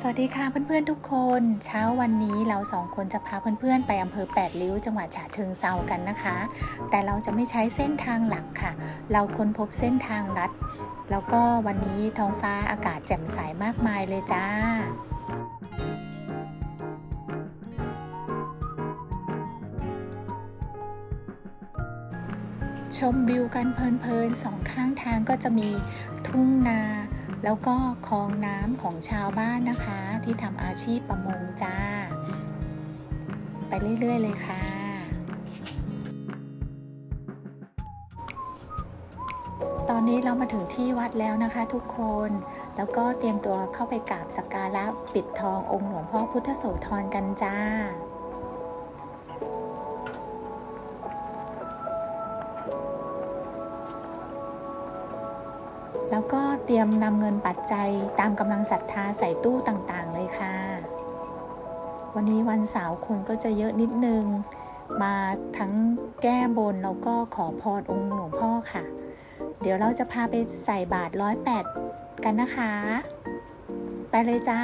สวัสดีค่ะเพื่อนๆทุกคน เช้าวันนี้เราสองคนจะพาเพื่อนๆไปอำเภอแปดริ้วจังหวัดฉะเชิงเซากันนะคะ แต่เราจะไม่ใช้เส้นทางหลักค่ะ เราค้นพบเส้นทางลัด แล้วก็วันนี้ท้องฟ้าอากาศแจ่มใสมากมายเลยจ้าชมวิวกันเพลินๆสองข้างทางก็จะมีทุ่งนา แล้วก็คลองน้ำของชาวบ้านนะคะ ที่ทำอาชีพประมงจ้า ไปเรื่อย ๆ เลยค่ะ ตอนนี้เรามาถึงที่วัดแล้วนะคะทุกคน แล้วก็เตรียมตัวเข้าไปกราบสักการะปิดทององค์หลวงพ่อพุทธโสธรกันจ้า แล้วก็เตรียมนำเงินปัจจัยตามกำลังศรัทธาใส่ตู้ต่างๆ เลยค่ะ วันนี้วันเสาร์คนก็จะเยอะนิดนึง มาทั้งแก้บนแล้วก็ขอพรองค์หลวงพ่อค่ะ เดี๋ยวเราจะพาไปใส่บาทร้อยแปดกันนะคะ ไปเลยจ้า